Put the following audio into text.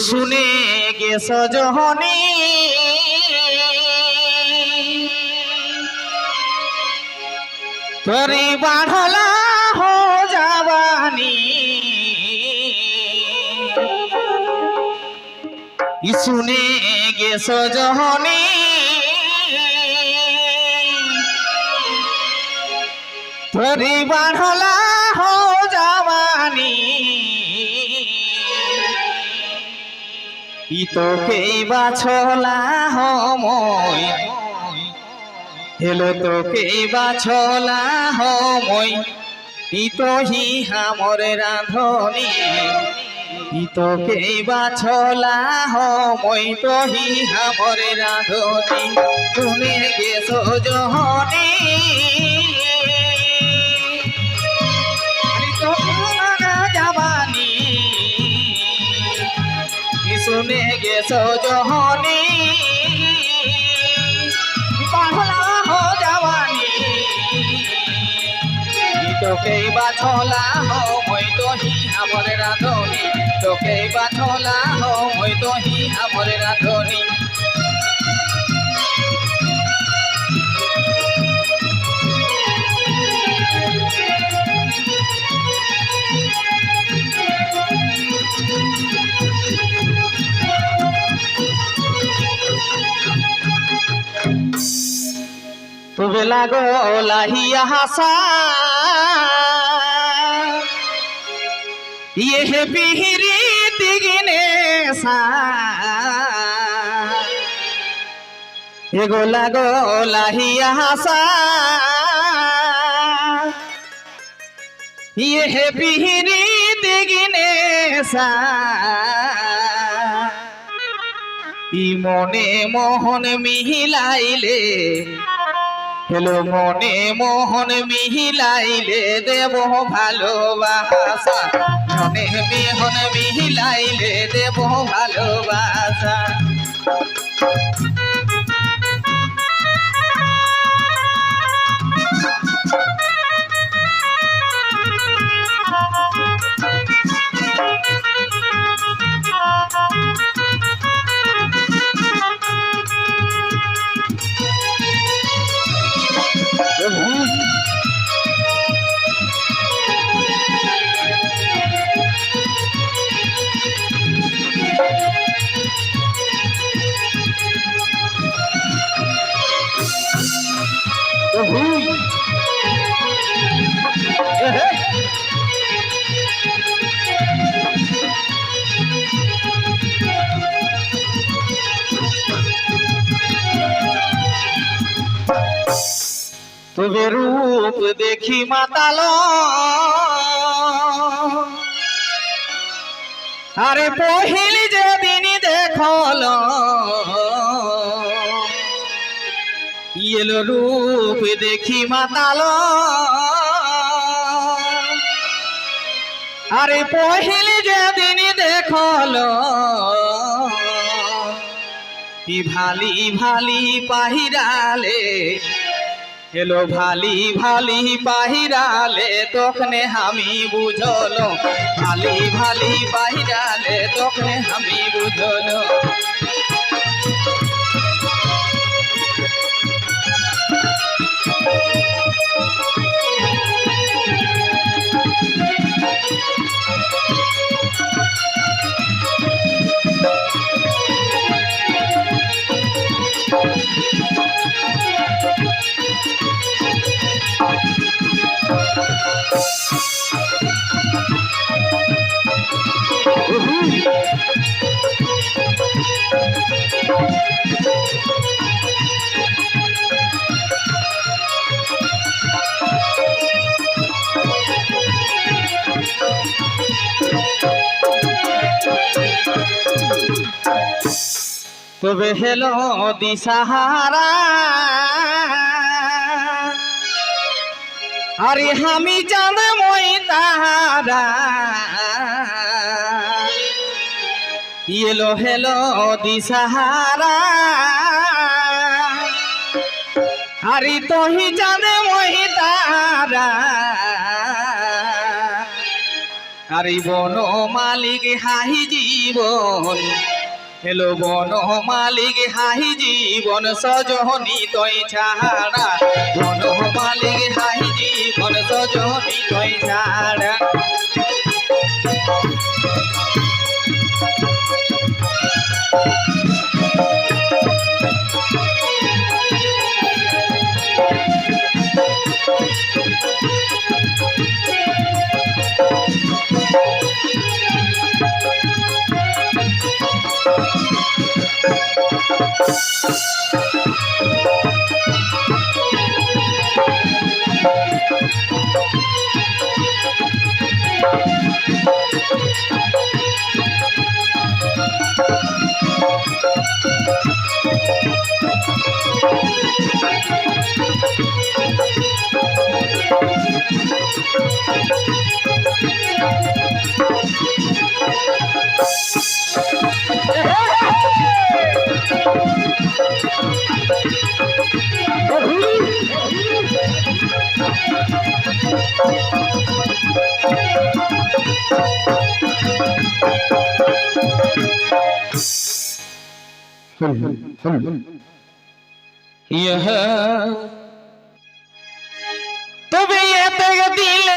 শুনে গেছ জহনি। তোরি বাঢ়লা হো যাবানি। শুনে গেছ জহনি। তোরি বাঢ়লা হো যাবানি। তোকে বাছলা সময় হেলো তোকে বাছলা সময় ই তো হি হামর রাধনি। ই তোকে বাছলা সময় তো হি হামর রাধনি। তুমি গেছ জহনি। শুনে গেছ জহনি। হো তোকে বাছলা হো মই তো হি আমরে রাধনি তোকে বাছলা হো মই তো হি আমরে রাধনি তবে লাগো লাহিয়া হাসা ইয়ে হে দিগিনে সা এগো লাগো লাহিয়া হাসা ইয়ে হে দিগিনে সা ই মনে মোহন মিহিলাইলে হেলো মনে মোহন মিহিলাইলে দেব ভালোবাসা। মনে মোহন মিহিলাইলে দেব ভালোবাসা। তবে রূপ দেখি মাতাল। আরে পহিলি যেদিন দেখল এলো রূপ দেখি মাতাল। আরে পহিলি যেদিন দেখল ভালি ভালি পাহিরালে এলো ভালি ভালি পাহিরালে তখনে আমি বুঝলো। ভালি ভালি পাহিরালে তখনে আমি বুঝলো। তবে হেলো দিশাহারা আরে আমি চাঁদ মই তাহারা। এলো হেলো দিশাহারা আরে তহি চাঁদ মই তারা আর বন মালিক হাহি জীবন। হেলো বন মালিক হাহি জীবন সজনি তৈ ছাড়া। বন মালিক হাহি জীবন সজনি তৈ ছাড়া। यह तुम्हें ये दिल